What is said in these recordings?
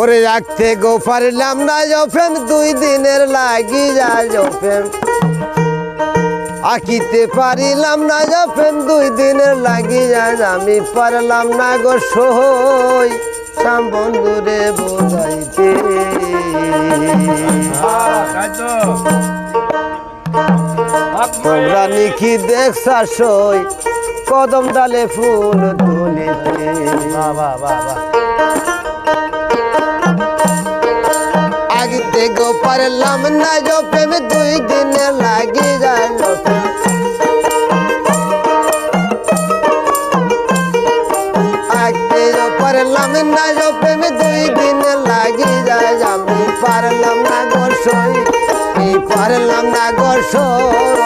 ওরে রাখতে গো পারলাম না জফেন দুই দিনের লাগি যায় জফেন আঁকিতে পারিলাম না জফেন দুই দিনের লাগি যায় আমি পারলাম না গো সই। শ্যাম বন্ধুরে বোঝাইতে। তোমরা নিখি দেখছা সই, কদম ডালে ফুল তুলিতে। আগিতে গো, পারলাম না যো প্রেম দুই দিন লাগি যো পারলাম না যো প্রেম দুই দিন লাগি যায়। আমি পারলাম না গো, সই। পারলাম না গো, সই।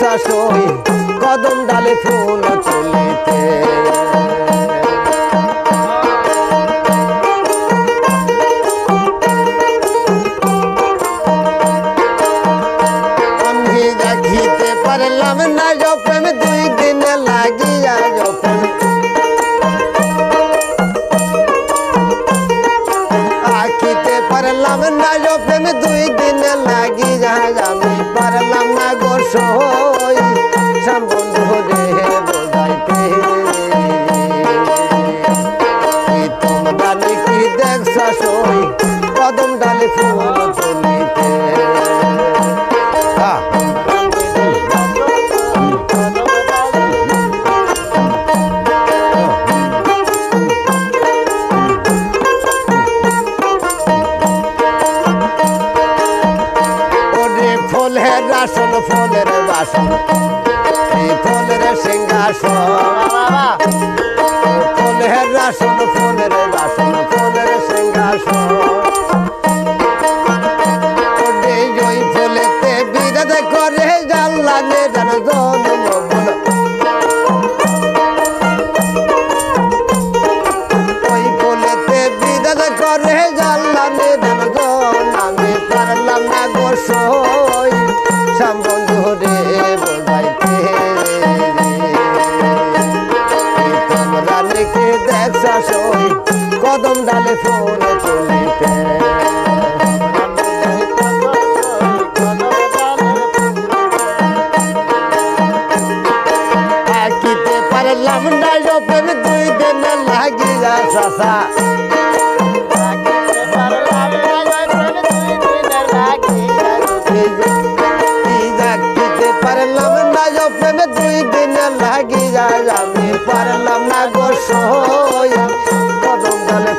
দেখছা সই কদম ডালে ফুল তুলিতে আমি দেখিতে পারলাম না জপেম দুই দিন লাগিয়া জপেম আখিতে পারলাম না জপেম দুই দিন লাগি যায় আমি পারলাম না গো সই ফুলের রাসন ফুলের বাসন এই ফুলের সিংহাসন ফুলের রাসন ফুলের বাসন আঁকিতে পারলাম না জপেন দুই দিন পারলাম না গো সই কদম ডালে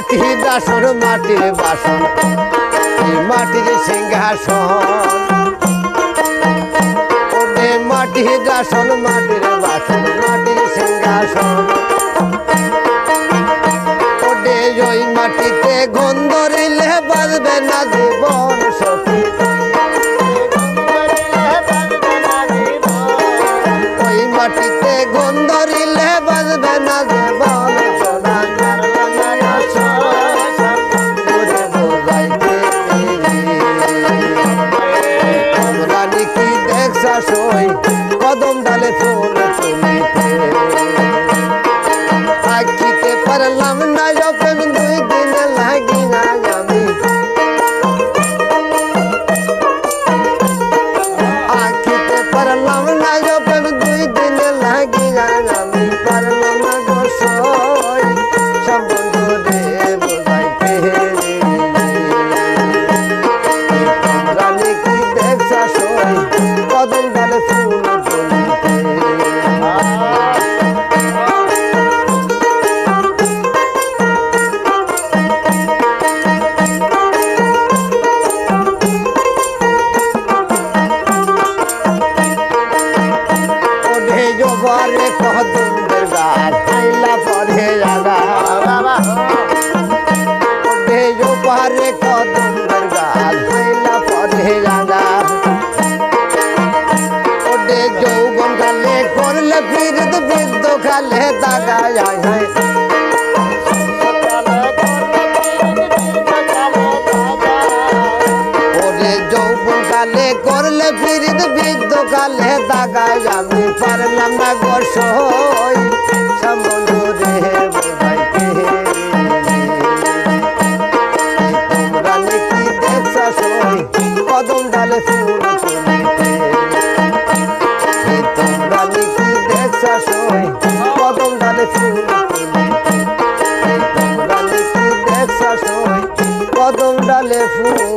মাটি দাসন মাটির বাসন এই মাটির সিংহাসন। মাটি দাসন মাটির বাসন মাটির সিংহাসন। আঁকিতে পারলাম कैला पढ़े आगा बाबा पढ़े जो पहरे कदम दरगा कैला पढ़े आगा पढ़े जो गम खाले कर ले फिर तो बिद खाले दागा आए हैं ले को ফিরিদ বিদ্ধ কালে দাগায় আমি পারলাম না গোসই সমুদ্রে কদম ডালে ফুল তোমরা দেখি দেখছ কদম ডালে ফুল তোমরা দেখি দেখছ কদম ডালে ফুল